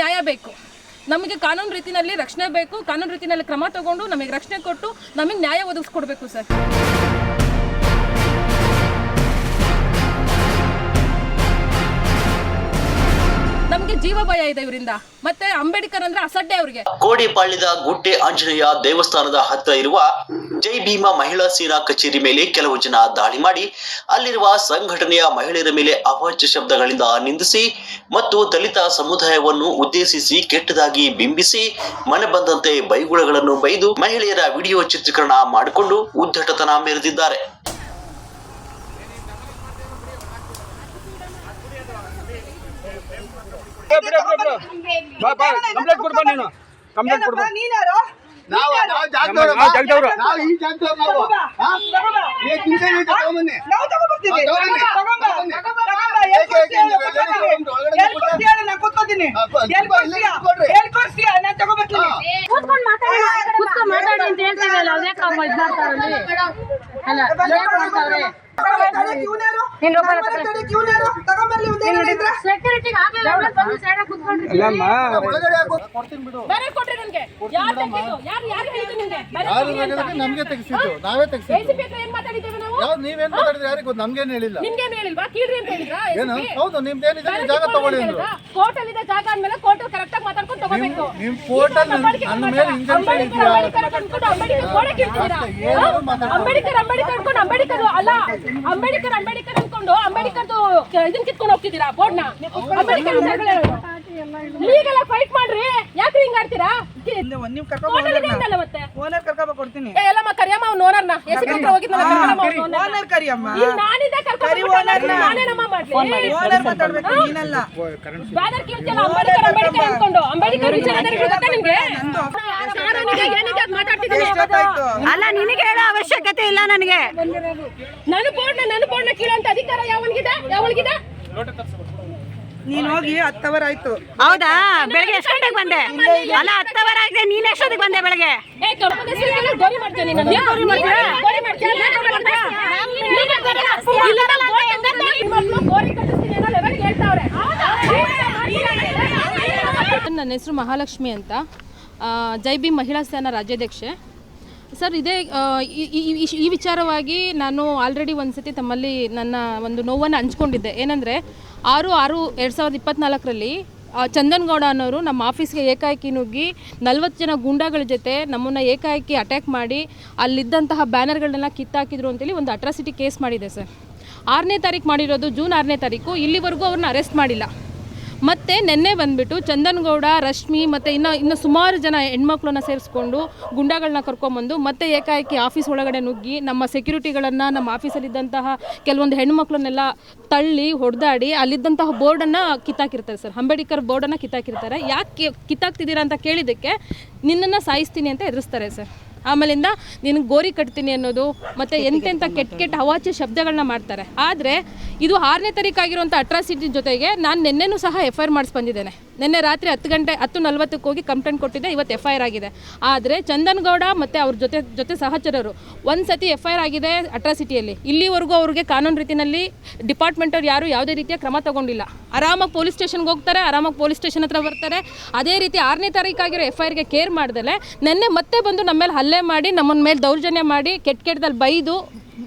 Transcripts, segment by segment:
ನ್ಯಾಯ ಬೇಕು. ನಮಗೆ ಕಾನೂನು ರೀತಿಯಲ್ಲಿ ರಕ್ಷಣೆ ಬೇಕು, ಕಾನೂನು ರೀತಿಯಲ್ಲಿ ಕ್ರಮ ತಗೊಂಡು ನಮಗೆ ರಕ್ಷಣೆ ಕೊಟ್ಟು ನಮಗೆ ನ್ಯಾಯ ಒದಗಿಸ್ಕೊಡ್ಬೇಕು ಸರ್. ನಮಗೆ ಜೀವ ಭಯ ಇದೆ ಇವರಿಂದ. ಮತ್ತೆ ಅಂಬೇಡ್ಕರ್ ಅಂದ್ರೆ ಅಸಡ್ಡೆ ಅವರಿಗೆ. ಕೋಡಿಪಾಳ್ಯದ ಗುಡ್ಡೆ ಆಂಜನೇಯ ದೇವಸ್ಥಾನದ ಹತ್ತಿರ ಇರುವ ಜೈ ಭೀಮಾ ಮಹಿಳಾ ಸೇನಾ ಕಚೇರಿ ಮೇಲೆ ಕೆಲವು ಜನ ದಾಳಿ ಮಾಡಿ ಅಲ್ಲಿರುವ ಸಂಘಟನೆಯ ಮಹಿಳೆಯರ ಮೇಲೆ ಅವಾಚ್ಯ ಶಬ್ದಗಳಿಂದ ನಿಂದಿಸಿ ಮತ್ತು ದಲಿತ ಸಮುದಾಯವನ್ನು ಉದ್ದೇಶಿಸಿ ಕೆಟ್ಟದಾಗಿ ಬಿಂಬಿಸಿ ಮನೆ ಬಂದಂತೆ ಬೈಗುಳಗಳನ್ನು ಬೈದು ಮಹಿಳೆಯರ ವಿಡಿಯೋ ಚಿತ್ರೀಕರಣ ಮಾಡಿಕೊಂಡು ಉದ್ದಟತನ ಮೆರೆದಿದ್ದಾರೆ. ಬಾ ಬಾ. ಕಂಪ್ಲೇಂಟ್ ನಾವು ನಾವು ಜಾಗದವ್ರು ನಾವು ಜಾಗದವ್ರು. ನಾವು ಈ ಜಾಗದವ್ರು ನಾವು. ಹಾ? ಏ, ತಿಂದೆ ನೀವು ತಗೊಂಬನ್ನಿ. ನಾವು ತಗೊಂಡ್ಬರ್ತೀವಿ. ತಗೊಂಬ. ತಗೊಂಬ. ಏಕೆ, ಕೊಡ್ತೀಯ ಕೊಡ್ತೀಯ ನಾನು ಕೂತ್ಕೊತೀನಿ. ತುಂಬ ಕೊಡ್ತೀಯ ಕೂತ್ಕೊಳ್ರಿ. ಕೊಡ್ತೀಯ ನಾನು ತಗೊಂಡ್ಬರ್ತೀನಿ ಕೂತ್ಕೊಂಡು ಮಾತಾಡಿ. ಕೂತ್ಕೊಂಡು ಮಾತಾಡಿ ಅಂತ ಹೇಳ್ತೀವಲ್ಲ ಅದೇ ಕಾಮ ಇದು ಮಾಡ್ತಾರಲ್ಲಿ ಅಲ್ಲ ಯಾಕ್ ಮಾಡ್ತಾವ್ರೆ ಸೆಕ್ಯೂರಿಟಿಗೆ ಆಗ್ಲಿಲ್ಲ ಅಂದ್ರೆ ಬಂದು ಸೈಡ್ ಕೂತ್ಕೊಂಡ್ರಿ ಬೇರೆ ಕೊಟ್ರಿ ನನ್ಗೆ. ಯಾರು? ಯಾರು ಯಾರು ಹೇಳಿದ್ದು ನಿಮ್ಗೆ ನಮ್ಗೆ ತೆಗಿಸಿದ್ದು. ನಾವೇ ತೆಗಿಸಿದ್ದು. ಏನ್ ಮಾತಾಡಿದ್ದೇವೆ ಯಾವ್ದು ನೀವೇನ್ ಮಾತಾಡಿದ್ರೆ ಯಾರಿಗೂ ಗೊತ್ತು ನಮ್ಗೇನು ಹೇಳಿಲ್ಲ ನಿಮ್ಗೇನು ಹೇಳಿಲ್ವಾ ಕೀಳ್ರಿ ಅಂತ ಹೇಳಿದ್ರಾ ಏನು ಹೌದು ನಿಮ್ದೇನಿದೆ ನೀವು ಜಾಗ ತಗೊಳ್ಳಿ ಅಂದ್ರು ಕೋರ್ಟ್ ಅಲ್ಲಿ ಇದೆ ಜಾಗ ಅಂದ್ಮೇಲೆ ಕೋರ್ಟ್ ಕರೆಕ್ಟ್ ಆಗಿ ಮಾತಾಡ್ಕೊಂಡು ತಗೋಬೇಕು ನಿಮ್ ಕೋರ್ಟಲ್ ನನ್ನ ಮೇಲೆ ಇಂಜೆಕ್ಷನ್ ಇದೆಯಾ ಅಂಬೇಡ್ಕರ್ ಅನ್ಕೊಂಡು ಅಂಬೇಡ್ಕರ್ ಗೋಡೆ ಮಾತಾಡ್ಕೊಳ್ಳಿ. ಅಂಬೇಡ್ಕರ್ ಅಂಬೇಡ್ಕರ್ ಅನ್ಕೊಂಡು ಅಂಬೇಡ್ಕರ್ ಅಲ್ಲ ಅಂಬೇಡ್ಕರ್ ಅಂಬೇಡ್ಕರ್ ಅನ್ಕೊಂಡು ಅಂಬೇಡ್ಕರ್ದು ಇದನ್ನ ಕಿತ್ಕೊಂಡು ಹೋಗ್ತಿದ್ದೀರಾ ಬೋರ್ಡ್ನ ಅಂಬೇಡ್ಕರ್ ಲೀಗಲ್ ಫೈಟ್ ಮಾಡ್ರಿ ಯಾಕೆ ಹಿಂಗ್ ಆಡ್ತೀರಾ ನೀವು ಅಲ್ಲಿ ಇದೆ ಅಂತಲ್ಲ ಮತ್ತೆ? ಓನರ್ ಕರ್ಕೊಂಡ್ ಕೊಡ್ತೀನಿ. ಏ ಎಲ್ಲಮ್ಮ ಕರಿಯಮ್ಮ ಅವ್ನ ಓನರ್ನ ಎಸಿ ಹತ್ರ ಹೋಗಿದ್ನಲ್ಲ ಕರ್ಕೊಂಬ ಅವ್ನ owner ಓನರ್ ಕರಿಯಮ್ಮ. ಇಲ್ಲಿ ನಾನಿದ್ದೆ ಕರ್ಕೊಂಡ್ ಕರಿ ಬಂದ್ಬಿಟ್ಟು. owner ನ. ನಾನೇನಮ್ಮ ಮಾಡ್ಲಿ ಓನರ್ ಮಾತಾಡ್ಬೇಕು ನೀನಲ್ಲ. ಬ್ಯಾನರ್ ಕೀಳ್ತಿಯಲ್ಲ ಅಂಬೇಡ್ಕರ್ ಅಂಬೇಡ್ಕರ್ ಅನ್ಕೊಂಡು. ಅಂಬೇಡ್ಕರ್ ವಿಚಾರದಲ್ಲಿ ಗೊತ್ತಾ ನಿಮ್ಗೆ? ಕಾನೂನಿಗೆ ಏನಿದೆ ಅದ್ ಮಾತಾಡ್ತಿದ್ದೀನಿ ಎಷ್ಟೊತ್ತಾಯ್ತು ಅಲ್ಲ ನಿನಗೆ ಹೇಳೋ ಅವಶ್ಯಕತೆ ಇಲ್ಲ ನನಗೆ. ನನ್ನ ಬೋರ್ಡ್ ನನ್ನ ಬೋರ್ಡ್ ಕೀಳಂತ ಅಧಿಕಾರ ಯಾವನಿಗಿದೆ? ಯಾವನಿಗಿದೆ? ನೀನ್ ಹೋಗಿ ಹತ್ತು ಅವರ್ ಆಯ್ತು. ಹೌದಾ? ಬೆಳಗ್ಗೆ ಎಷ್ಟು ಗಂಟೆಗೆ ಬಂದೆ? ಅಲ್ಲ ಹತ್ತವರ ಆಗಿದೆ ನೀನ್ ಎಷ್ಟೊತ್ತಿಗೆ ಬಂದೆ ಬೆಳಗ್ಗೆ? ನನ್ನ ಹೆಸರು ಮಹಾಲಕ್ಷ್ಮಿ ಅಂತ. ಜೈ ಬಿ ಮಹಿಳಾ ಸೇನಾ ರಾಜ್ಯಾಧ್ಯಕ್ಷೆ. ಸರ್ ಇದೇ ಈ ವಿಚಾರವಾಗಿ ನಾನು ಆಲ್ರೆಡಿ ಒಂದು ಸತಿ ತಮ್ಮಲ್ಲಿ ನನ್ನ ಒಂದು ನೋವನ್ನು ಹಂಚ್ಕೊಂಡಿದ್ದೆ. ಏನಂದರೆ ಆರು ಆರು ಎರಡು ಸಾವಿರದ ಇಪ್ಪತ್ತ್ನಾಲ್ಕರಲ್ಲಿ ಚಂದನ್ಗೌಡ ಅನ್ನೋರು ನಮ್ಮ ಆಫೀಸ್ಗೆ ಏಕಾಏಕಿ ನುಗ್ಗಿ ನಲ್ವತ್ತು ಜನ ಗೂಂಡಾಗಳ ಜೊತೆ ನಮ್ಮನ್ನು ಏಕಾಏಕಿ ಅಟ್ಯಾಕ್ ಮಾಡಿ ಅಲ್ಲಿದ್ದಂತಹ ಬ್ಯಾನರ್ಗಳನ್ನೆಲ್ಲ ಕಿತ್ತಾಕಿದ್ರು ಅಂತೇಳಿ ಒಂದು ಅಟ್ರಾಸಿಟಿ ಕೇಸ್ ಮಾಡಿದೆ ಸರ್. ಆರನೇ ತಾರೀಕು ಮಾಡಿರೋದು ಜೂನ್ ಆರನೇ ತಾರೀಕು. ಇಲ್ಲಿವರೆಗೂ ಅವ್ರನ್ನ ಅರೆಸ್ಟ್ ಮಾಡಿಲ್ಲ. ಮತ್ತು ನಿನ್ನೆ ಬಂದ್ಬಿಟ್ಟು ಚಂದನ್ಗೌಡ, ರಶ್ಮಿ ಮತ್ತು ಇನ್ನು ಇನ್ನು ಸುಮಾರು ಜನ ಹೆಣ್ಮಕ್ಳನ್ನ ಸೇರಿಸ್ಕೊಂಡು ಗುಂಡಾಗಳನ್ನ ಕರ್ಕೊಂಬಂದು ಮತ್ತೆ ಏಕಾಏಕಿ ಆಫೀಸ್ ಒಳಗಡೆ ನುಗ್ಗಿ ನಮ್ಮ ಸೆಕ್ಯೂರಿಟಿಗಳನ್ನು, ನಮ್ಮ ಆಫೀಸಲ್ಲಿದ್ದಂತಹ ಕೆಲವೊಂದು ಹೆಣ್ಮಕ್ಳನ್ನೆಲ್ಲ ತಳ್ಳಿ, ಹೊಡೆದಾಡಿ ಅಲ್ಲಿದ್ದಂತಹ ಬೋರ್ಡನ್ನು ಕಿತ್ತಾಕಿರ್ತಾರೆ ಸರ್. ಅಂಬೇಡ್ಕರ್ ಬೋರ್ಡನ್ನು ಕಿತ್ತಾಕಿರ್ತಾರೆ. ಯಾಕೆ ಕಿತ್ತಾಕ್ತಿದ್ದೀರಾ ಅಂತ ಕೇಳಿದ್ದಕ್ಕೆ ನಿನ್ನನ್ನು ಸಾಯಿಸ್ತೀನಿ ಅಂತ ಎದುರಿಸ್ತಾರೆ ಸರ್. ಆಮೇಲಿಂದ ನಿನಗೆ ಗೋರಿ ಕಟ್ತೀನಿ ಅನ್ನೋದು ಮತ್ತು ಎಂತೆಂಥ ಕೆಟ್ಟ ಕೆಟ್ಟ ಅವಾಚ್ಯ ಶಬ್ದಗಳನ್ನ ಮಾಡ್ತಾರೆ. ಆದರೆ ಇದು ಆರನೇ ತಾರೀಕಾಗಿರುವಂಥ ಅಟ್ರಾಸಿಟಿ ಜೊತೆಗೆ ನಾನು ನಿನ್ನೆನೂ ಸಹ ಎಫ್ ಐ ಆರ್ ಮಾಡಿಸಿ ಬಂದಿದ್ದೇನೆ ನಿನ್ನೆ ರಾತ್ರಿ ಹತ್ತು ಗಂಟೆ, ಹತ್ತು ನಲ್ವತ್ತಕ್ಕೆ ಹೋಗಿ ಕಂಪ್ಲೇಂಟ್ ಕೊಟ್ಟಿದ್ದೆ, ಇವತ್ತು ಎಫ್ ಐ ಆಗಿದೆ. ಆದರೆ ಚಂದನ್ಗೌಡ ಮತ್ತು ಅವ್ರ ಜೊತೆ ಜೊತೆ ಸಹಚರರು, ಒಂದು ಸತಿ ಎಫ್ ಐ ಆರ್ ಆಗಿದೆ ಅಟ್ರಾಸಿಟಿಯಲ್ಲಿ. ಇಲ್ಲಿವರೆಗೂ ಅವ್ರಿಗೆ ಕಾನೂನು ರೀತಿಯಲ್ಲಿ ಡಿಪಾರ್ಟ್ಮೆಂಟವ್ರು ಯಾರು ಯಾವುದೇ ರೀತಿಯ ಕ್ರಮ ತಗೊಂಡಿಲ್ಲ. ಆರಾಮಾಗಿ ಪೊಲೀಸ್ ಸ್ಟೇಷನ್ಗೆ ಹೋಗ್ತಾರೆ, ಆರಾಮಾಗಿ ಪೊಲೀಸ್ ಸ್ಟೇಷನ್ ಹತ್ರ ಬರ್ತಾರೆ. ಅದೇ ರೀತಿ ಆರನೇ ತಾರೀಕಾಗಿರೋ ಎಫ್ ಐ ಕೇರ್ ಮಾಡ್ದಲೆ ನಿನ್ನೆ ಮತ್ತೆ ಬಂದು ನಮ್ಮ ಮೇಲೆ ಹಲ್ಲೆ ಮಾಡಿ ನಮ್ಮನ್ನ ಮೇಲೆ ದೌರ್ಜನ್ಯ ಮಾಡಿ, ಕೆಟ್ಟ ಕೆಟ್ಟದಲ್ಲಿ ಬೈದು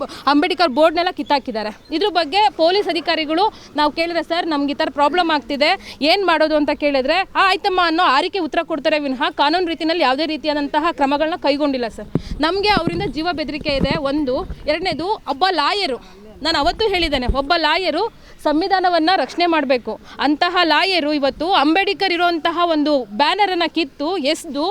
ಅಂಬೇಡ್ಕರ್ ಬೋರ್ಡ್ನೆಲ್ಲ ಕಿತ್ತಾಕಿದ್ದಾರೆ. ಇದ್ರ ಬಗ್ಗೆ ಪೊಲೀಸ್ ಅಧಿಕಾರಿಗಳು ನಾವು ಕೇಳಿದ್ರೆ, ಸರ್, ನಮ್ಗೆ ಈ ಥರ ಪ್ರಾಬ್ಲಮ್ ಆಗ್ತಿದೆ. ಏನು ಮಾಡೋದು ಅಂತ ಕೇಳಿದ್ರೆ, ಆ ಆಯ್ತಮ್ಮ ಅನ್ನೋ ಆರಿಕೆ ಉತ್ತರ ಕೊಡ್ತಾರೆ ವಿನಃ ಕಾನೂನು ರೀತಿಯಲ್ಲಿ ಯಾವುದೇ ರೀತಿಯಾದಂತಹ ಕ್ರಮಗಳನ್ನ ಕೈಗೊಂಡಿಲ್ಲ, ಸರ್. ನಮಗೆ ಅವರಿಂದ ಜೀವ ಬೆದರಿಕೆ ಇದೆ. ಒಂದು, ಎರಡನೇದು, ಒಬ್ಬ ಲಾಯರು ನಾನು ಅವತ್ತು ಹೇಳಿದ್ದೇನೆ, ಒಬ್ಬ ಲಾಯರು ಸಂವಿಧಾನವನ್ನು ರಕ್ಷಣೆ ಮಾಡಬೇಕು. ಅಂತಹ ಲಾಯರು ಇವತ್ತು ಅಂಬೇಡ್ಕರ್ ಇರುವಂತಹ ಒಂದು ಬ್ಯಾನರನ್ನು ಕಿತ್ತು, ಎಸ್ದು,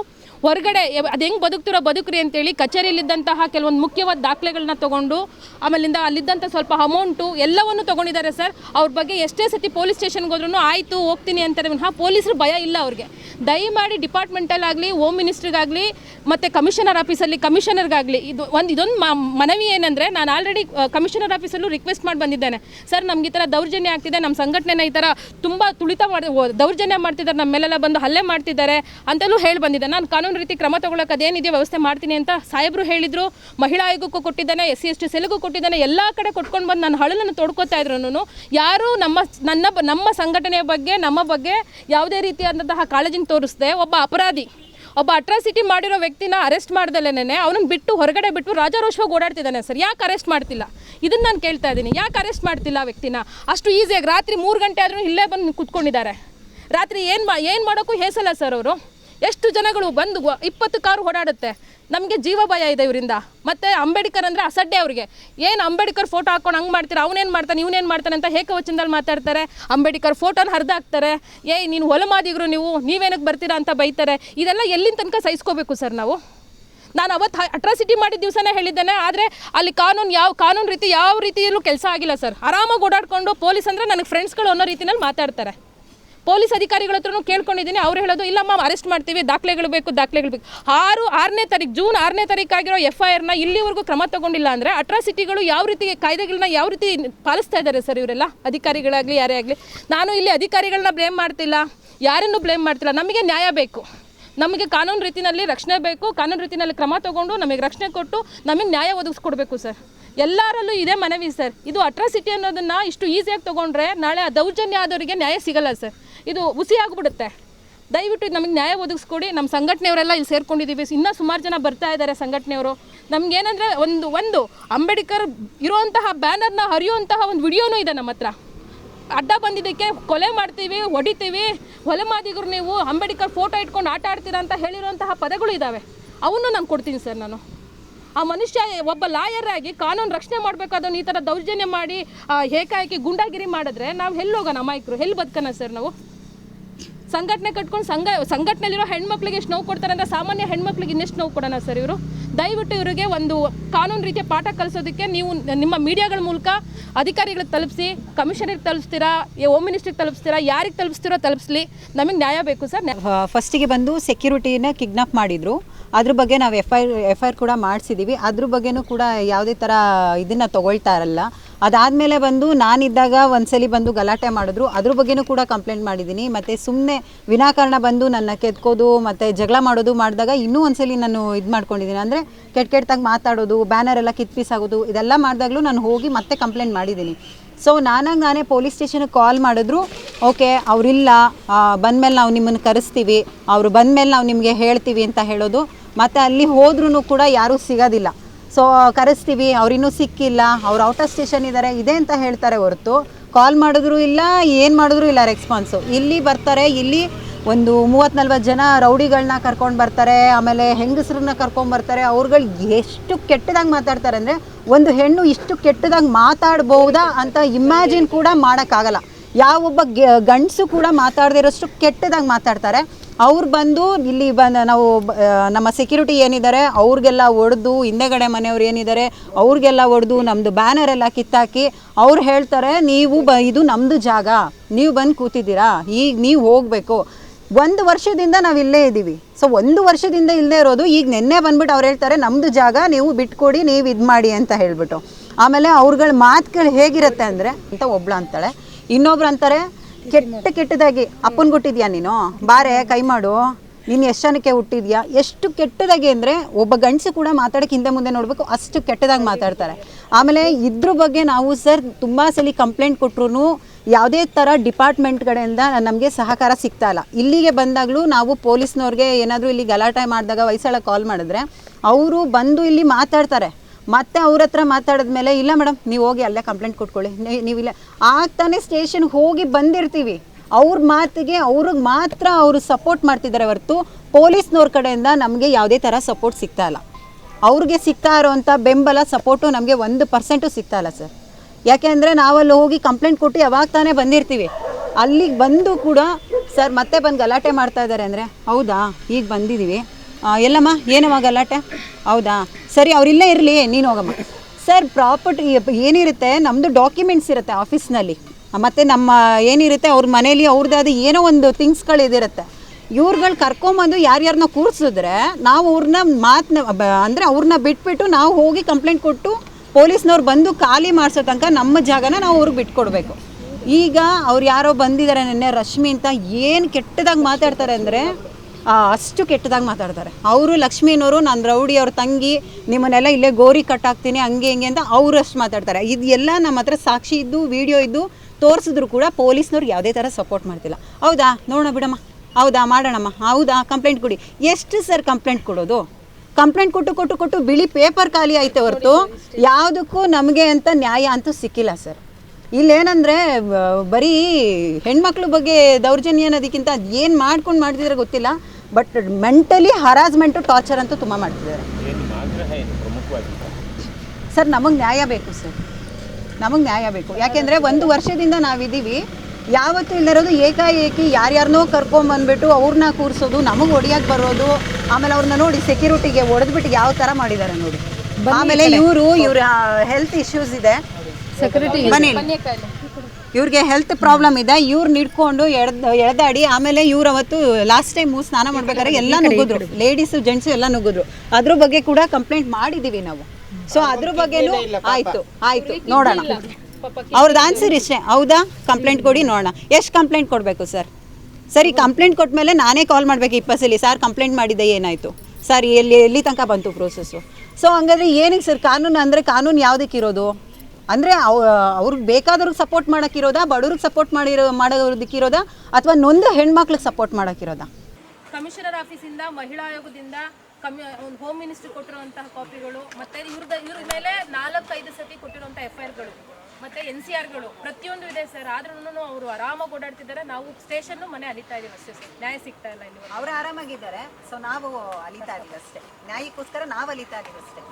ಹೊರಗಡೆ ಅದು ಹೆಂಗೆ ಬದುಕ್ತಿರೋ ಬದುಕ್ರಿ ಅಂತೇಳಿ ಕಚೇರಿಯಲ್ಲಿದ್ದಂತಹ ಕೆಲವೊಂದು ಮುಖ್ಯವಾದ ದಾಖಲೆಗಳನ್ನ ತೊಗೊಂಡು, ಆಮೇಲಿಂದ ಅಲ್ಲಿದ್ದಂಥ ಸ್ವಲ್ಪ ಅಮೌಂಟು ಎಲ್ಲವನ್ನು ತೊಗೊಂಡಿದ್ದಾರೆ ಸರ್. ಅವ್ರ ಬಗ್ಗೆ ಎಷ್ಟೇ ಸತಿ ಪೊಲೀಸ್ ಸ್ಟೇಷನ್ಗೆ ಹೋದ್ರೂ ಆಯಿತು, ಹೋಗ್ತೀನಿ ಅಂತಾರೆ ವಿನಃ ಪೊಲೀಸರು ಭಯ ಇಲ್ಲ ಅವ್ರಿಗೆ. ದಯಮಾಡಿ ಡಿಪಾರ್ಟ್ಮೆಂಟಲ್ಲಾಗಲಿ, ಹೋಮ್ ಮಿನಿಸ್ಟ್ರಿಗಾಗಲಿ, ಮತ್ತು ಕಮಿಷನರ್ ಆಫೀಸಲ್ಲಿ ಕಮಿಷನರ್ಗಾಗಲಿ, ಇದು ಒಂದು ಇದೊಂದು ಮನವಿ ಏನಂದರೆ ನಾನು ಆಲ್ರೆಡಿ ಕಮಿಷನರ್ ಆಫೀಸಲ್ಲೂ ರಿಕ್ವೆಸ್ಟ್ ಮಾಡಿ ಬಂದಿದ್ದೇನೆ. ಸರ್ ನಮ್ಗೆ ಈ ಥರ ದೌರ್ಜನ್ಯ ಆಗ್ತಿದೆ ನಮ್ಮ ಸಂಘಟನೆನ ಈ ಥರ ತುಂಬ ತುಳಿತ ಮಾಡಿ ದೌರ್ಜನ್ಯ ಮಾಡ್ತಿದ್ದಾರೆ ನಮ್ಮ ಮೇಲೆಲ್ಲ ಬಂದು ಹಲ್ಲೆ ಮಾಡ್ತಿದ್ದಾರೆ ಅಂತಲೂ ಹೇಳಿ ಬಂದಿದ್ದೆ. ನಾನು ಕಾನೂನು ಕಾನೂನು ರೀತಿ ಕ್ರಮ ತಗೊಳ್ಳೋಕೆ ಅದೇನಿದೆಯೋ ವ್ಯವಸ್ಥೆ ಮಾಡ್ತೀನಿ ಅಂತ ಸಾಹೇಬರು ಹೇಳಿದರು. ಮಹಿಳಾ ಆಯೋಗಕ್ಕೂ ಕೊಟ್ಟಿದ್ದಾನೆ ಎಸ್ ಸಿ ಎಸ್ ಟಿ ಸೆಲ್ಗೂ ಕೊಟ್ಟಿದ್ದಾನೆ, ಎಲ್ಲ ಕಡೆ ಕೊಟ್ಕೊಂಡು ಬಂದು ನನ್ನ ಹಳಲನ್ನು ತೊಡ್ಕೋತಾ ಇದ್ರು ಯಾರು ನಮ್ಮ ನನ್ನ ನಮ್ಮ ಸಂಘಟನೆಯ ಬಗ್ಗೆ, ನಮ್ಮ ಬಗ್ಗೆ ಯಾವುದೇ ರೀತಿಯಾದಂತಹ ಕಾಳಜಿನ ತೋರಿಸ್ದೆ ಒಬ್ಬ ಅಪರಾಧಿ. ಒಬ್ಬ ಅಟ್ರಾಸಿಟಿ ಮಾಡಿರೋ ವ್ಯಕ್ತಿನ ಅರೆಸ್ಟ್ ಮಾಡ್ದಲೇನೆ ಅವನನ್ನು ಬಿಟ್ಟು ಹೊರಗಡೆ ಬಿಟ್ಟು ರಾಜಾರೋಷವಾಗಿ ಓಡಾಡ್ತಿದ್ದಾನೆ ಸರ್. ಯಾಕೆ ಅರೆಸ್ಟ್ ಮಾಡ್ತಿಲ್ಲ? ಇದನ್ನ ನಾನು ಕೇಳ್ತಾ ಇದ್ದೀನಿ ಯಾಕೆ ಅರೆಸ್ಟ್ ಮಾಡ್ತಿಲ್ಲ ವ್ಯಕ್ತಿನ? ಅಷ್ಟು ಈಸಿಯಾಗಿ ರಾತ್ರಿ ಮೂರು ಗಂಟೆ ಆದರೂ ಇಲ್ಲೇ ಬಂದು ಕುತ್ಕೊಂಡಿದ್ದಾರೆ. ರಾತ್ರಿ ಏನು ಮಾ ಏನು ಮಾಡೋಕ್ಕೂ ಹೇಸಲ್ಲ ಸರ್ ಅವರು. ಎಷ್ಟು ಜನಗಳು ಬಂದು ಇಪ್ಪತ್ತು ಕಾರು ಓಡಾಡುತ್ತೆ? ನಮಗೆ ಜೀವ ಭಯ ಇದೆ ಇವರಿಂದ. ಮತ್ತು ಅಂಬೇಡ್ಕರ್ ಅಂದರೆ ಅಸಡ್ಡೆ ಅವರಿಗೆ. ಏನು ಅಂಬೇಡ್ಕರ್ ಫೋಟೋ ಹಾಕೊಂಡು ಹಂಗೆ ಮಾಡ್ತೀರಾ? ಅವನೇನು ಮಾಡ್ತಾನೆ, ಇವನೇನು ಮಾಡ್ತಾನೆ ಅಂತ ಏಕವಚನದಲ್ಲಿ ಮಾತಾಡ್ತಾರೆ. ಅಂಬೇಡ್ಕರ್ ಫೋಟೋನ ಹರಿದಾಕ್ತಾರೆ. ಏಯ್ ನೀನು ಹೊಲಮಾದಿಗರು ನೀವು, ನೀವೇನಕ್ಕೆ ಬರ್ತೀರಾ ಅಂತ ಬೈತಾರೆ. ಇದೆಲ್ಲ ಎಲ್ಲಿನ ತನಕ ಸಹಿಸ್ಕೋಬೇಕು ಸರ್ ನಾವು? ನಾನು ಅವತ್ತು ಅಟ್ರಾಸಿಟಿ ಮಾಡಿದ ದಿವಸನೇ ಹೇಳಿದ್ದೇನೆ, ಆದರೆ ಅಲ್ಲಿ ಕಾನೂನು ಯಾವ ಕಾನೂನು ರೀತಿ ಯಾವ ರೀತಿಯಲ್ಲೂ ಕೆಲಸ ಆಗಿಲ್ಲ ಸರ್. ಆರಾಮಾಗಿ ಓಡಾಡಿಕೊಂಡು ಪೊಲೀಸ್ ಅಂದರೆ ನನಗೆ ಫ್ರೆಂಡ್ಸ್ಗಳು ಅನ್ನೋ ರೀತಿಯಲ್ಲಿ ಮಾತಾಡ್ತಾರೆ. ಪೊಲೀಸ್ ಅಧಿಕಾರಿಗಳ ಹತ್ರನೂ ಕೇಳ್ಕೊಂಡಿದ್ದೀನಿ. ಅವ್ರು ಹೇಳೋದು, ಇಲ್ಲಮ್ಮ ಅರೆಸ್ಟ್ ಮಾಡ್ತೀವಿ. ದಾಖಲೆಗಳು ಬೇಕು ದಾಖಲೆಗಳು ಬೇಕು. ಆರು, ಆರನೇ ತಾರೀಕು, ಜೂನ್ ಆರನೇ ತಾರೀಕಾಗಿರೋ ಎಫ್ ಐ ಆರ್ನ ಇಲ್ಲಿವರೆಗೂ ಕ್ರಮ ತಗೊಂಡಿಲ್ಲ ಅಂದರೆ ಅಟ್ರಾಸಿಟಿಗಳು ಯಾವ ರೀತಿ ಕಾಯ್ದೆಗಳನ್ನ ಯಾವ ರೀತಿ ಪಾಲಿಸ್ತಾ ಇದ್ದಾರೆ ಸರ್ ಇವರೆಲ್ಲ? ಅಧಿಕಾರಿಗಳಾಗಲಿ, ಯಾರೇ ಆಗಲಿ. ನಾನು ಇಲ್ಲಿ ಅಧಿಕಾರಿಗಳನ್ನ ಬ್ಲೇಮ್ ಮಾಡ್ತಿಲ್ಲ. ಯಾರನ್ನು ಬ್ಲೇಮ್ ಮಾಡ್ತಿಲ್ಲ. ನಮಗೆ ನ್ಯಾಯ ಬೇಕು. ನಮಗೆ ಕಾನೂನು ರೀತಿಯಲ್ಲಿ ರಕ್ಷಣೆ ಬೇಕು, ಕಾನೂನು ರೀತಿಯಲ್ಲಿ ಕ್ರಮ ತಗೊಂಡು ನಮಗೆ ರಕ್ಷಣೆ ಕೊಟ್ಟು ನಮಗೆ ನ್ಯಾಯ ಒದಗಿಸ್ಕೊಡ್ಬೇಕು ಸರ್. ಎಲ್ಲರಲ್ಲೂ ಇದೇ ಮನವಿ ಸರ್. ಇದು ಅಟ್ರಾಸಿಟಿ ಅನ್ನೋದನ್ನು ಇಷ್ಟು ಈಸಿಯಾಗಿ ತೊಗೊಂಡ್ರೆ ನಾಳೆ ಆ ದೌರ್ಜನ್ಯ ಆದವರಿಗೆ ನ್ಯಾಯ ಸಿಗಲ್ಲ ಸರ್. ಇದು ಹುಸಿ ಆಗಿಬಿಡುತ್ತೆ ದಯವಿಟ್ಟು ನಮಗೆ ನ್ಯಾಯ ಒದಗಿಸ್ಕೊಡಿ. ನಮ್ಮ ಸಂಘಟನೆಯವರೆಲ್ಲ ಇಲ್ಲಿ ಸೇರ್ಕೊಂಡಿದ್ದೀವಿ. ಇನ್ನೂ ಸುಮಾರು ಜನ ಬರ್ತಾ ಇದ್ದಾರೆ ಸಂಘಟನೆಯವರು. ನಮಗೇನಂದರೆ ಒಂದು ಒಂದು, ಅಂಬೇಡ್ಕರ್ ಇರುವಂತಹ ಬ್ಯಾನರ್ನ ಹರಿಯುವಂತಹ ಒಂದು ವಿಡಿಯೋನೂ ಇದೆ ನಮ್ಮ ಹತ್ರ. ಅಡ್ಡ ಬಂದಿದ್ದಕ್ಕೆ ಕೊಲೆ ಮಾಡ್ತೀವಿ, ಹೊಡಿತೀವಿ ಹೊಲಮಾದಿಗರು ನೀವು ಅಂಬೇಡ್ಕರ್ ಫೋಟೋ ಇಟ್ಕೊಂಡು ಆಟ ಆಡ್ತೀರಾ ಅಂತ ಹೇಳಿರುವಂತಹ ಪದಗಳು ಇದ್ದಾವೆ ಅವನ್ನು ನಾನು ಕೊಡ್ತೀನಿ ಸರ್ ನಾನು. ಆ ಮನುಷ್ಯ ಒಬ್ಬ ಲಾಯರ್ ಆಗಿ ಕಾನೂನು ರಕ್ಷಣೆ ಮಾಡಬೇಕಾದವನು ಈ ಥರ ದೌರ್ಜನ್ಯ ಮಾಡಿ ಏಕಾಏಕಿ ಗುಂಡಾಗಿರಿ ಮಾಡಿದ್ರೆ ನಾವು ಎಲ್ಲಿ ಹೋಗೋಣ ಅಮಾಯಕರು ಎಲ್ಲಿ ಬದುಕೋಣ ಸರ್ ನಾವು? ಸಂಘಟನೆ ಕಟ್ಕೊಂಡು ಸಂಘ, ಸಂಘಟನೆಯಲ್ಲಿರೋ ಹೆಣ್ಮಕ್ಳಿಗೆ ಎಷ್ಟು ನೋವು ಕೊಡ್ತಾರೆ ಅಂದರೆ ಸಾಮಾನ್ಯ ಹೆಣ್ಮಕ್ಳಿಗೆ ಇನ್ನೆಷ್ಟು ನೋವು ಕೊಡೋಣ ಸರ್ ಇವರು? ದಯವಿಟ್ಟು ಇವರಿಗೆ ಒಂದು ಕಾನೂನು ರೀತಿಯ ಪಾಠ ಕಲಿಸೋದಕ್ಕೆ ನೀವು ನಿಮ್ಮ ಮೀಡಿಯಾಗಳ ಮೂಲಕ ಅಧಿಕಾರಿಗಳಿಗೆ ತಲುಪಿಸಿ, ಕಮಿಷನರಿಗೆ ತಲುಪಿಸ್ತೀರಾ ಹೋಮ್ ಮಿನಿಸ್ಟ್ರಿಗೆ ತಲುಪಿಸ್ತೀರಾ, ಯಾರಿಗೆ ತಲುಪಿಸ್ತೀರೋ ತಲುಪಿಸ್ಲಿ. ನಮಗೆ ನ್ಯಾಯ ಬೇಕು ಸರ್. ಫಸ್ಟಿಗೆ ಬಂದು ಸೆಕ್ಯೂರಿಟಿನ ಕಿಡ್ನಾಪ್ ಮಾಡಿದರು. ಅದ್ರ ಬಗ್ಗೆ ನಾವು F I F I R ಕೂಡ ಮಾಡಿಸಿದ್ದೀವಿ ಅದ್ರ ಬಗ್ಗೆನೂ ಕೂಡ ಯಾವುದೇ ಥರ ಇದನ್ನು ತೊಗೊಳ್ತಾ ಇರಲ್ಲ. ಅದಾದಮೇಲೆ ಬಂದು ನಾನಿದ್ದಾಗ ಒಂದ್ಸಲಿ ಬಂದು ಗಲಾಟೆ ಮಾಡಿದ್ರು. ಅದ್ರ ಬಗ್ಗೆನೂ ಕೂಡ ಕಂಪ್ಲೇಂಟ್ ಮಾಡಿದ್ದೀನಿ ಮತ್ತು ಸುಮ್ಮನೆ ವಿನಾಕಾರಣ ಬಂದು ನನ್ನ ಕೆದ್ಕೋದು, ಮತ್ತು ಜಗಳ ಮಾಡೋದು ಮಾಡಿದಾಗ ಇನ್ನೂ ಒಂದ್ಸಲಿ ನಾನು ಇದು ಮಾಡ್ಕೊಂಡಿದ್ದೀನಿ ಅಂದರೆ ಕೆಟ್ಟ ಕೆಟ್ಟದಾಗ ಮಾತಾಡೋದು ಬ್ಯಾನರ್ ಎಲ್ಲ ಕಿತ್ಪೀಸ್ ಆಗೋದು ಇದೆಲ್ಲ ಮಾಡಿದಾಗಲೂ ನಾನು ಹೋಗಿ ಮತ್ತೆ ಕಂಪ್ಲೇಂಟ್ ಮಾಡಿದ್ದೀನಿ ಸೊ ನಾನಾಗ ನಾನೇ ಪೊಲೀಸ್ ಸ್ಟೇಷನ್ಗೆ ಕಾಲ್ ಮಾಡಿದ್ರು. ಓಕೆ ಅವರಿಲ್ಲ. ಬಂದಮೇಲೆ ನಾವು ನಿಮ್ಮನ್ನು ಕರೆಸ್ತೀವಿ. ಅವರು ಬಂದಮೇಲೆ ನಾವು ನಿಮಗೆ ಹೇಳ್ತೀವಿ ಅಂತ ಹೇಳೋದು. ಮತ್ತು ಅಲ್ಲಿ ಹೋದ್ರೂ ಕೂಡ ಯಾರೂ ಸಿಗೋದಿಲ್ಲ. ಸೊ ಕರೆಸ್ತೀವಿ, ಅವ್ರಿನ್ನೂ ಸಿಕ್ಕಿಲ್ಲ, ಅವ್ರು ಔಟ್ ಆಫ್ ಸ್ಟೇಷನ್ ಇದ್ದಾರೆ ಇದೆ ಅಂತ ಹೇಳ್ತಾರೆ ಹೊರತು. ಕಾಲ್ ಮಾಡಿದ್ರು ಇಲ್ಲ, ಏನು ಮಾಡಿದ್ರು ಇಲ್ಲ ರೆಸ್ಪಾನ್ಸು ಇಲ್ಲಿ ಬರ್ತಾರೆ, ಇಲ್ಲಿ ಒಂದು ಮೂವತ್ತು ನಲ್ವತ್ತು ಜನ ರೌಡಿಗಳನ್ನ ಕರ್ಕೊಂಡು ಬರ್ತಾರೆ, ಆಮೇಲೆ ಹೆಂಗಸ್ರನ್ನ ಕರ್ಕೊಂಡು ಬರ್ತಾರೆ, ಅವ್ರುಗಳು ಎಷ್ಟು ಕೆಟ್ಟದಾಗಿ ಮಾತಾಡ್ತಾರೆ ಅಂದರೆ, ಒಂದು ಹೆಣ್ಣು ಇಷ್ಟು ಕೆಟ್ಟದಾಗಿ ಮಾತಾಡ್ಬೋದಾ ಅಂತ ಇಮ್ಯಾಜಿನ್ ಕೂಡ ಮಾಡೋಕ್ಕಾಗಲ್ಲ. ಯಾವೊಬ್ಬ ಗಂಡಸು ಕೂಡ ಮಾತಾಡದಿರೋಷ್ಟು ಕೆಟ್ಟದಾಗಿ ಮಾತಾಡ್ತಾರೆ. ಅವ್ರು ಬಂದು ಇಲ್ಲಿ ಬಂದು ನಾವು ನಮ್ಮ ಸೆಕ್ಯೂರಿಟಿ ಏನಿದ್ದಾರೆ, ಅವ್ರಿಗೆಲ್ಲ ಹೊಡೆದು ಹಿಂದೆಗಡೆ ಮನೆಯವ್ರು ಏನಿದ್ದಾರೆ, ಅವ್ರಿಗೆಲ್ಲ ಹೊಡೆದು ನಮ್ಮದು ಬ್ಯಾನರ್ ಎಲ್ಲ ಕಿತ್ತಾಕಿ ಅವ್ರು ಹೇಳ್ತಾರೆ, ನೀವು ಬ, ಇದು ನಮ್ಮದು ಜಾಗ, ನೀವು ಬಂದು ಕೂತಿದ್ದೀರಾ, ಈಗ ನೀವು ಹೋಗಬೇಕು. ಒಂದು ವರ್ಷದಿಂದ ನಾವು ಇಲ್ಲೇ ಇದ್ದೀವಿ ಸೊ ಒಂದು ವರ್ಷದಿಂದ ಇಲ್ಲೇ ಇರೋದು, ಈಗ ನಿನ್ನೆ ಬಂದ್ಬಿಟ್ಟು ಅವ್ರು ಹೇಳ್ತಾರೆ ನಮ್ಮದು ಜಾಗ, ನೀವು ಬಿಟ್ಕೊಡಿ, ನೀವು ಇದು ಮಾಡಿ ಅಂತ ಹೇಳಿಬಿಟ್ಟು. ಆಮೇಲೆ ಅವ್ರುಗಳ ಮಾತುಗಳು ಹೇಗಿರುತ್ತೆ ಅಂದರೆ, ಅಂತ ಒಬ್ಳು ಅಂತಾಳೆ. ಇನ್ನೊಬ್ರು ಅಂತಾರೆ ಕೆಟ್ಟ ಕೆಟ್ಟದಾಗಿ, ಅಪ್ಪನ್ ಕೊಟ್ಟಿದ್ಯಾ ನೀನು? ಬಾರೆ, ಕೈ ಮಾಡು. ನೀನು ಎಷ್ಟು ಜನಕ್ಕೆ ಹುಟ್ಟಿದ್ಯಾ? ಎಷ್ಟು ಕೆಟ್ಟದಾಗಿ ಅಂದರೆ ಒಬ್ಬ ಗಂಡಸು ಕೂಡ ಮಾತಾಡೋಕೆ ಹಿಂದೆ ಮುಂದೆ ನೋಡಬೇಕು, ಅಷ್ಟು ಕೆಟ್ಟದಾಗಿ ಮಾತಾಡ್ತಾರೆ. ಆಮೇಲೆ ಇದ್ರ ಬಗ್ಗೆ ನಾವು ಸರ್ ತುಂಬ ಸಲ ಕಂಪ್ಲೇಂಟ್ ಕೊಟ್ರು ಯಾವುದೇ ಥರ ಡಿಪಾರ್ಟ್ಮೆಂಟ್ ಕಡೆಯಿಂದ ನಮಗೆ ಸಹಕಾರ ಸಿಗ್ತಾ ಇಲ್ಲ. ಇಲ್ಲಿಗೆ ಬಂದಾಗಲೂ ನಾವು ಪೊಲೀಸ್ನವ್ರಿಗೆ ಏನಾದರೂ ಇಲ್ಲಿ ಗಲಾಟೆ ಮಾಡಿದಾಗ ವಯಸ್ಸಾಳ ಕಾಲ್ ಮಾಡಿದ್ರೆ, ಅವರು ಬಂದು ಇಲ್ಲಿ ಮಾತಾಡ್ತಾರೆ. ಮತ್ತೆ ಅವ್ರ ಹತ್ರ ಮಾತಾಡಿದ್ಮೇಲೆ ಇಲ್ಲ ಮೇಡಮ್, ನೀವು ಹೋಗಿ ಅಲ್ಲೇ ಕಂಪ್ಲೇಂಟ್ ಕೊಟ್ಕೊಳ್ಳಿ. ನೀವಿಲ್ಲ ಆಗ್ತಾನೆ ಸ್ಟೇಷನ್ಗೆ ಹೋಗಿ ಬಂದಿರ್ತೀವಿ. ಅವ್ರ ಮಾತಿಗೆ, ಅವ್ರಿಗೆ ಮಾತ್ರ ಅವರು ಸಪೋರ್ಟ್ ಮಾಡ್ತಿದ್ದಾರೆ ಹೊರತು ಪೊಲೀಸ್ನವ್ರ ಕಡೆಯಿಂದ ನಮಗೆ ಯಾವುದೇ ಥರ ಸಪೋರ್ಟ್ ಸಿಗ್ತಾ ಇಲ್ಲ. ಅವ್ರಿಗೆ ಸಿಗ್ತಾ ಇರೋವಂಥ ಬೆಂಬಲ ಸಪೋರ್ಟು ನಮಗೆ ಒಂದು ಪರ್ಸೆಂಟು ಸಿಗ್ತಾ ಇಲ್ಲ ಸರ್. ಯಾಕೆಂದರೆ ನಾವಲ್ಲಿ ಹೋಗಿ ಕಂಪ್ಲೇಂಟ್ ಕೊಟ್ಟು ಯಾವಾಗ ತಾನೇ ಬಂದಿರ್ತೀವಿ. ಅಲ್ಲಿಗೆ ಬಂದು ಕೂಡ ಸರ್ ಮತ್ತೆ ಬಂದು ಗಲಾಟೆ ಮಾಡ್ತಾ ಇದ್ದಾರೆ ಅಂದರೆ, ಹೌದಾ, ಈಗ ಬಂದಿದ್ದೀವಿ ಎಲ್ಲಮ್ಮ ಏನಮ್ಮ ಗಲಾಟೆ ಹೌದಾ? ಸರಿ ಅವರಿಲ್ಲೇ ಇರಲಿ. ನೀನು ಹೋಗಮ್ಮ. ಸರ್ ಪ್ರಾಪರ್ಟಿ ಏನಿರುತ್ತೆ ನಮ್ಮದು ಡಾಕ್ಯುಮೆಂಟ್ಸ್ ಇರುತ್ತೆ ಆಫೀಸ್ನಲ್ಲಿ ಮತ್ತು ನಮ್ಮ ಏನಿರುತ್ತೆ, ಅವ್ರ ಮನೇಲಿ ಅವ್ರದ್ದಾದ ಏನೋ ಒಂದು ಥಿಂಗ್ಸ್ಗಳು ಇದಿರುತ್ತೆ. ಇವ್ರುಗಳು ಕರ್ಕೊಂಬಂದು ಯಾರ್ಯಾರನ್ನ ಕೂರಿಸಿದ್ರೆ, ನಾವು ಅವ್ರನ್ನ ಮಾತನ್ನ ಅಂದರೆ ಅವ್ರನ್ನ ಬಿಟ್ಬಿಟ್ಟು ನಾವು ಹೋಗಿ ಕಂಪ್ಲೇಂಟ್ ಕೊಟ್ಟು ಪೊಲೀಸ್ನವ್ರು ಬಂದು ಖಾಲಿ ಮಾಡಿಸೋ ತನಕ ನಮ್ಮ ಜಾಗನ ನಾವು ಅವ್ರಿಗೆ ಬಿಟ್ಕೊಡ್ಬೇಕು. ಈಗ ಅವ್ರು ಯಾರೋ ಬಂದಿದ್ದಾರೆ ನಿನ್ನೆ, ರಶ್ಮಿ ಅಂತ ಏನು ಕೆಟ್ಟದಾಗಿ ಮಾತಾಡ್ತಾರೆ ಅಂದರೆ ಅಷ್ಟು ಕೆಟ್ಟದಾಗಿ ಮಾತಾಡ್ತಾರೆ. ಅವರು ಲಕ್ಷ್ಮೀನವರು, ನಾನು ರೌಡಿ ಅವ್ರ ತಂಗಿ, ನಿಮ್ಮನ್ನೆಲ್ಲ ಇಲ್ಲೇ ಗೋರಿ ಕಟ್ಟಾಕ್ತೀನಿ, ಹಂಗೆ ಹಿಂಗೆ ಅಂತ ಅವರು ಅಷ್ಟು ಮಾತಾಡ್ತಾರೆ. ಇದು ಎಲ್ಲ ನಮ್ಮ ಹತ್ರ ಸಾಕ್ಷಿ ಇದ್ದು, ವಿಡಿಯೋ ಇದ್ದು ತೋರಿಸಿದ್ರು ಕೂಡ ಪೊಲೀಸ್ನವ್ರು ಯಾವುದೇ ಥರ ಸಪೋರ್ಟ್ ಮಾಡ್ತಿಲ್ಲ. ಹೌದಾ? ನೋಡೋಣ ಬಿಡಮ್ಮ. ಹೌದಾ? ಮಾಡೋಣಮ್ಮ. ಹೌದಾ? ಕಂಪ್ಲೇಂಟ್ ಕೊಡಿ. ಎಷ್ಟು ಸರ್ ಕಂಪ್ಲೇಂಟ್ ಕೊಡೋದು? ಕಂಪ್ಲೇಂಟ್ ಕೊಟ್ಟು ಕೊಟ್ಟು ಕೊಟ್ಟು ಬಿಳಿ ಪೇಪರ್ ಖಾಲಿ ಐತೆ ಹೊರತು ಯಾವುದಕ್ಕೂ ನಮಗೆ ಅಂತ ನ್ಯಾಯ ಅಂತೂ ಸಿಕ್ಕಿಲ್ಲ ಸರ್. ಇಲ್ಲೇನಂದರೆ ಬರೀ ಹೆಣ್ಮಕ್ಳ ಬಗ್ಗೆ ದೌರ್ಜನ್ಯ ಅನ್ನೋದಕ್ಕಿಂತ ಏನು ಮಾಡ್ಕೊಂಡು ಮಾಡ್ತಿದ್ರೆ ಗೊತ್ತಿಲ್ಲ. ಬಟ್ ಮೆಂಟಲಿ ಹರಾಸ್ಮೆಂಟು ಟಾರ್ಚರ್ ಅಂತೂ ತುಂಬ ಮಾಡ್ತಿದ್ದಾರೆ. ಸರ್ ನಮಗೆ ನ್ಯಾಯ ಬೇಕು ಸರ್ ನಮಗೆ ನ್ಯಾಯ ಬೇಕು. ಯಾಕೆಂದರೆ ಒಂದು ವರ್ಷದಿಂದ ನಾವಿದ್ದೀವಿ. ಯಾವತ್ತೂ ಇಲ್ಲದಿರೋದು ಏಕಾಏಕಿ ಯಾರ್ಯಾರನ್ನೋ ಕರ್ಕೊಂಬಂದ್ಬಿಟ್ಟು ಅವ್ರನ್ನ ಕೂರಿಸೋದು ನಮಗೆ ಹೊಡಿಯಕ್ಕೆ ಬರೋದು ಆಮೇಲೆ ಅವ್ರನ್ನ ನೋಡಿ ಸೆಕ್ಯೂರಿಟಿಗೆ ಹೊಡೆದ್ಬಿಟ್ಟು ಯಾವ ಥರ ಮಾಡಿದ್ದಾರೆ ನೋಡಿ. ಆಮೇಲೆ ಇವರು ಇವ್ರ ಹೆಲ್ತ್ ಇಶ್ಯೂಸ್ ಇದೆ. ಸೆಕ್ಯೂರಿಟಿ ಬನ್ನಿ. ಇವ್ರಿಗೆ ಹೆಲ್ತ್ ಪ್ರಾಬ್ಲಮ್ ಇದೆ. ಇವ್ರನ್ನ ಹಿಡ್ಕೊಂಡು ಎಳೆದಾಡಿ ಎಳ್ದಾಡಿ ಆಮೇಲೆ ಇವ್ರು ಅವತ್ತು ಲಾಸ್ಟ್ ಟೈಮ್ ಸ್ನಾನ ಮಾಡ್ಬೇಕಾದ್ರೆ ಎಲ್ಲ ನುಗ್ಗಿದ್ರು. ಲೇಡೀಸ್ ಜೆಂಟ್ಸ್ ಎಲ್ಲ ನುಗ್ಗಿದ್ರು. ಅದ್ರ ಬಗ್ಗೆ ಕೂಡ ಕಂಪ್ಲೇಂಟ್ ಮಾಡಿದೀವಿ ನಾವು. ಸೊ ಅದ್ರ ಬಗ್ಗೆನೂ ಆಯ್ತು ಆಯ್ತು. ನೋಡೋಣ. ಅವ್ರದ್ದು ಆನ್ಸರ್ ಇಷ್ಟೇ. ಹೌದಾ? ಕಂಪ್ಲೇಂಟ್ ಕೊಡಿ ನೋಡೋಣ. ಎಷ್ಟು ಕಂಪ್ಲೇಂಟ್ ಕೊಡಬೇಕು ಸರ್ ಸರಿ ಕಂಪ್ಲೇಂಟ್ ಕೊಟ್ಮೇಲೆ ನಾನೇ ಕಾಲ್ ಮಾಡಬೇಕು ಇಪ್ಪತ್ತಲ್ಲಿ. ಸರ್ ಕಂಪ್ಲೇಂಟ್ ಮಾಡಿದ್ದೆ ಏನಾಯಿತು? ಸರ್ ಎಲ್ಲಿ ಎಲ್ಲಿ ತನಕ ಬಂತು ಪ್ರೋಸೆಸ್ಸು ಸೊ ಹಂಗಾದ್ರೆ ಏನಕ್ಕೆ ಸರ್ ಕಾನೂನು ಅಂದರೆ ಕಾನೂನು ಯಾವುದಕ್ಕೆ ಇರೋದು? ಅಂದರೆ ಅವ್ ಅವ್ರಿಗೆ ಬೇಕಾದವ್ರಿಗೆ ಸಪೋರ್ಟ್ ಮಾಡೋಕ್ಕಿರೋದಾ ಬಡವ್ರಿಗೆ ಸಪೋರ್ಟ್ ಮಾಡಿರೋ ಮಾಡೋದಕ್ಕಿರೋದಾ ಅಥವಾ ನೊಂದ ಹೆಣ್ಮಕ್ಳಿಗೆ ಸಪೋರ್ಟ್ ಮಾಡೋಕ್ಕಿರೋದಾ? ಕಮಿಷನರ್ ಆಫೀಸಿಂದ ಮಹಿಳಾ ಆಯೋಗದಿಂದ ಕಮ್ಮಿ ಒಂದು ಹೋಮ್ ಮಿನಿಸ್ಟರ್ ಕೊಟ್ಟಿರುವಂತಹ ಕಾಪಿಗಳು ಮತ್ತೆ ಇವ್ರದ ಇವ್ರ ಮೇಲೆ ನಾಲ್ಕೈದು ಸತಿ ಕೊಟ್ಟಿರುವಂಥ ಎಫ್ ಐ ಆರ್ಗಳು ಮತ್ತೆ ಎನ್ ಸಿ ಆರ್ಗಳು ಪ್ರತಿಯೊಂದು ಇದೆ ಸರ್ ಆದ್ರೂ ಅವರು ಆರಾಮಾಗಿ ಓಡಾಡ್ತಿದ್ದಾರೆ. ನಾವು ಸ್ಟೇಷನ್ ಮನೆ ಅಲಿತಾ ಇದೀವಿ ಅಷ್ಟೇ ಸರ್ ನ್ಯಾಯ ಸಿಗ್ತಾ ಇಲ್ಲ ಇಲ್ಲಿ ಅವರು ಆರಾಮಾಗಿದ್ದಾರೆ. ಸೊ ನಾವು ಅಲಿತಾ ಇದೀವಿ ಅಷ್ಟೇ. ನ್ಯಾಯಕ್ಕೋಸ್ಕರ ನಾವು ಅಲಿತಾ ಇದೀವಿ ಅಷ್ಟೇ.